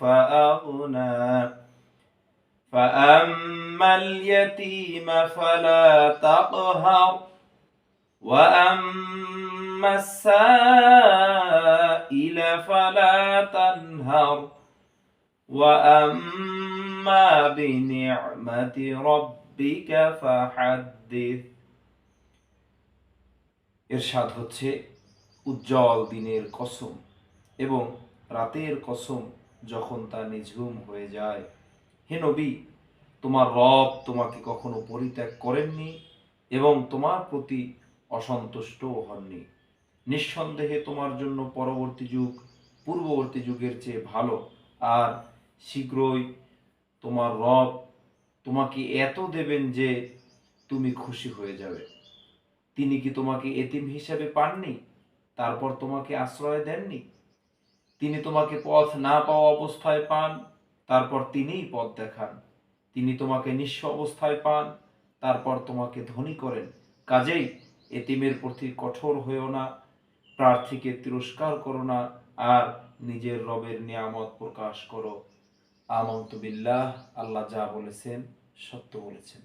فأغنى فأما اليتيم فلا تقهر وأما السائل فلا تنهر وأما بنعمة ربك فحدث ইরশাদ হচ্ছে উজ্জ্বল দিনের কসম এবং রাতের কসম যখন তা নিঝুম হয়ে যায়। হে নবী, তোমার রব তোমাকে কখনো পরিত্যাগ করেননি এবং তোমার প্রতি অসন্তুষ্টও হননি। নিঃসন্দেহে তোমার জন্য পরবর্তী যুগ, পূর্ববর্তী যুগের চেয়ে ভালো। আর শীঘ্রই তোমার রব তোমাকে এত দেবেন যে তুমি খুশি হয়ে যাবে। তিনি কি তোমাকে এতিম হিসাবে পাননি? তারপর তোমাকে আশ্রয় দেননি? তিনি তোমাকে পথ না পাওয়া অবস্থায় পান, তারপর তিনিই পথ দেখান। তিনি তোমাকে নিঃস্ব অবস্থায় পান, তারপর তোমাকে ধনী করেন। কাজেই এতিমের প্রতি কঠোর হয়েও না, প্রার্থীকে তিরস্কার করো না, আর নিজের রবের নিয়ামত প্রকাশ করো। আমন্ত বিল্লাহ আল্লাহ যা বলেছেন, সত্য বলেছেন।